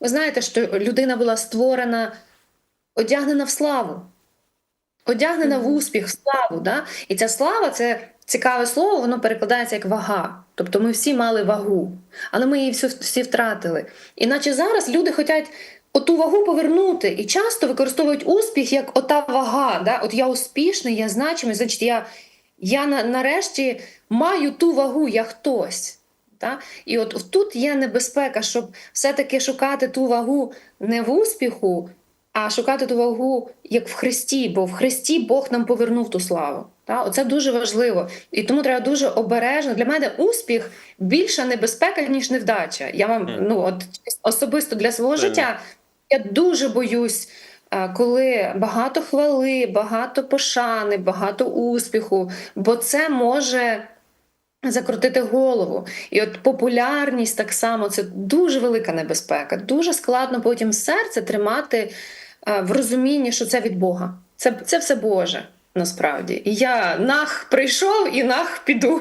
Ви знаєте, що людина була створена, одягнена в славу, одягнена в успіх, в славу. Да? І ця слава це цікаве слово, воно перекладається як вага. Тобто ми всі мали вагу, але ми її всю, всі втратили. Іначе зараз люди хочуть оту вагу повернути і часто використовують успіх як ота вага. Да? От я успішний, я значимий, значить, я, я нарешті маю ту вагу, я хтось. Та? І от тут є небезпека, щоб все-таки шукати ту вагу не в успіху, а шукати ту вагу як в Христі, бо в Христі Бог нам повернув ту славу. Та? Оце дуже важливо. І тому треба дуже обережно. Для мене успіх більша небезпека, ніж невдача. Я вам ну, от, особисто для свого Правильно. життя я дуже боюсь. е, Коли багато хвали, багато пошани, багато успіху, бо це може закрутити голову. І от популярність так само це дуже велика небезпека. Дуже складно потім серце тримати е, в розумінні, що це від Бога. Це, це все Боже насправді. І я нах прийшов і нах піду.